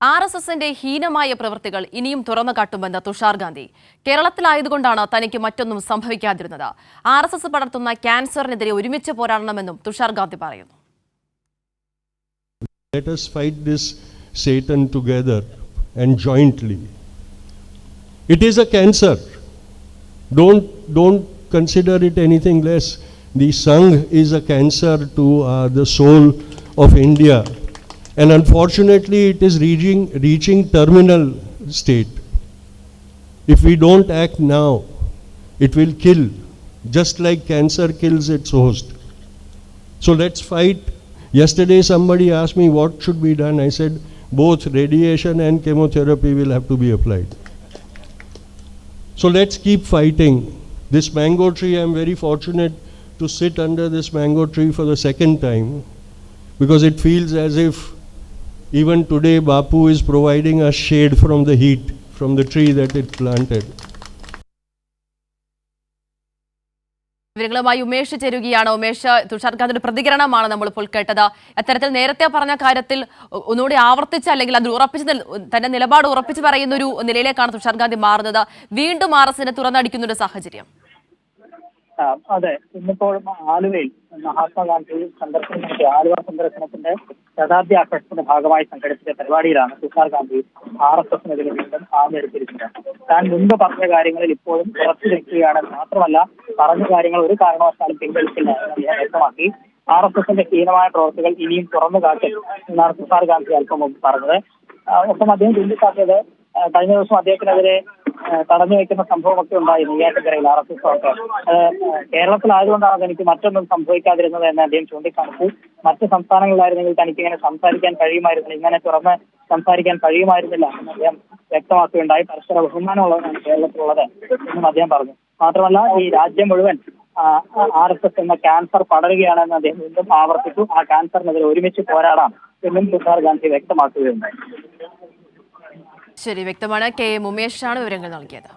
R S എസിന്റെ ഹീനമായ പ്രവൃത്തികൾ ഇനിയും തുറന്നു കാട്ടുമെന്ന് തുഷാർ ഗാന്ധി കേരളത്തിലായതുകൊണ്ടാണ് തനിക്ക് മറ്റൊന്നും സംഭവിക്കാതിരുന്നത് ആർ എസ് എസ് പടർത്തുന്ന ക്യാൻസറിനെതിരെ ഒരുമിച്ച് പോരാടണമെന്നും തുഷാർ ഗാന്ധി പറയുന്നു Let us fight this Satan together and jointly. It is a cancer. Don't, don't consider it anything less. The Sangh is a cancer to uh, the soul of India. And unfortunately, it is reaching, reaching terminal state. If we don't act now, it will kill, just like cancer kills its host. So let's fight. Yesterday, somebody asked me what should be done. I said both radiation and chemotherapy will have to be applied. So let's keep fighting. This mango tree, I'm very fortunate to sit under this mango tree for the second time because it feels as if even today Bapu is providing us shade from the heat from the tree that it planted. വിവരങ്ങളുമായി ഉമേഷ് ചേരുകയാണ്. ഉമേഷ് തുഷാർ ഗാന്ധിയുടെ പ്രതികരണമാണ് നമ്മൾ ഇപ്പോൾ കേട്ടത്. അത്തരത്തിൽ നേരത്തെ പറഞ്ഞ കാര്യത്തിൽ ഒന്നുകൂടി ആവർത്തിച്ച് അല്ലെങ്കിൽ അത് ഉറപ്പിച്ച് തന്റെ നിലപാട് ഉറപ്പിച്ച് പറയുന്ന ഒരു നിലയിലേക്കാണ് തുഷാർ ഗാന്ധി മാറുന്നത്. വീണ്ടും ആർ എസിനെ തുറന്നടിക്കുന്ന ഒരു സാഹചര്യം. അതെ ഇന്നിപ്പോൾ ആലുവയിൽ മഹാത്മാഗാന്ധി സന്ദർശനം നടത്തിയ ആലുവ സന്ദർശനത്തിന്റെ ശതാബ്ദി ആഘോഷത്തിന്റെ ഭാഗമായി സംഘടിപ്പിച്ച പരിപാടിയിലാണ് തുഷാർ ഗാന്ധി ആർ എസ് എസിനെതിരെ വീണ്ടും ആഞ്ഞെടുത്തിരിക്കുന്നത് താൻ മുൻപ് പറഞ്ഞ കാര്യങ്ങളിൽ ഇപ്പോഴും ഉറച്ചു നിൽക്കുകയാണ് മാത്രമല്ല പറഞ്ഞ കാര്യങ്ങൾ ഒരു കാരണവശാലും പിൻവലിക്കില്ല എന്ന് അദ്ദേഹം വ്യക്തമാക്കി. ആർ എസ് എസിന്റെ ഹീനമായ പ്രവർത്തികൾ ഇനിയും തുറന്നു കാട്ടും എന്നാണ് തുഷാർ ഗാന്ധി അല്പം മുമ്പ് പറഞ്ഞത്. ഒപ്പം അദ്ദേഹം ചൂണ്ടിക്കാട്ടിയത് കഴിഞ്ഞ ദിവസം അദ്ദേഹത്തിനെതിരെ തടഞ്ഞു വെക്കുന്ന സംഭവമൊക്കെ ഉണ്ടായി നെയ്യാറ്റക്കരയിൽ ആർ എസ് എസ് ഒക്കെ. കേരളത്തിലായതുകൊണ്ടാണ് തനിക്ക് മറ്റൊന്നും സംഭവിക്കാതിരുന്നത് എന്ന് അദ്ദേഹം ചൂണ്ടിക്കാണിച്ചു. മറ്റ് സംസ്ഥാനങ്ങളിലായിരുന്നെങ്കിൽ തനിക്ക് ഇങ്ങനെ സംസാരിക്കാൻ കഴിയുമായിരുന്നില്ല. ഇങ്ങനെ തുറന്ന് സംസാരിക്കാൻ കഴിയുമായിരുന്നില്ല എന്ന് അദ്ദേഹം വ്യക്തമാക്കുകയുണ്ടായി. പരസ്പര ബഹുമാനമുള്ളവരാണ് കേരളത്തിലുള്ളത് എന്നും അദ്ദേഹം പറഞ്ഞു. മാത്രമല്ല ഈ രാജ്യം മുഴുവൻ ആർ എസ് എസ് എന്ന ക്യാൻസർ പടരുകയാണെന്ന് അദ്ദേഹം വീണ്ടും ആവർത്തിച്ചു. ആ ക്യാൻസറിനെതിരെ ഒരുമിച്ച് പോരാടാം എന്നും തുഷാർ ഗാന്ധി വ്യക്തമാക്കുകയുണ്ടായി. ശരി വ്യക്തമാണ്. കെ. ഉമേഷാണ് വിവരങ്ങൾ നൽകിയത്.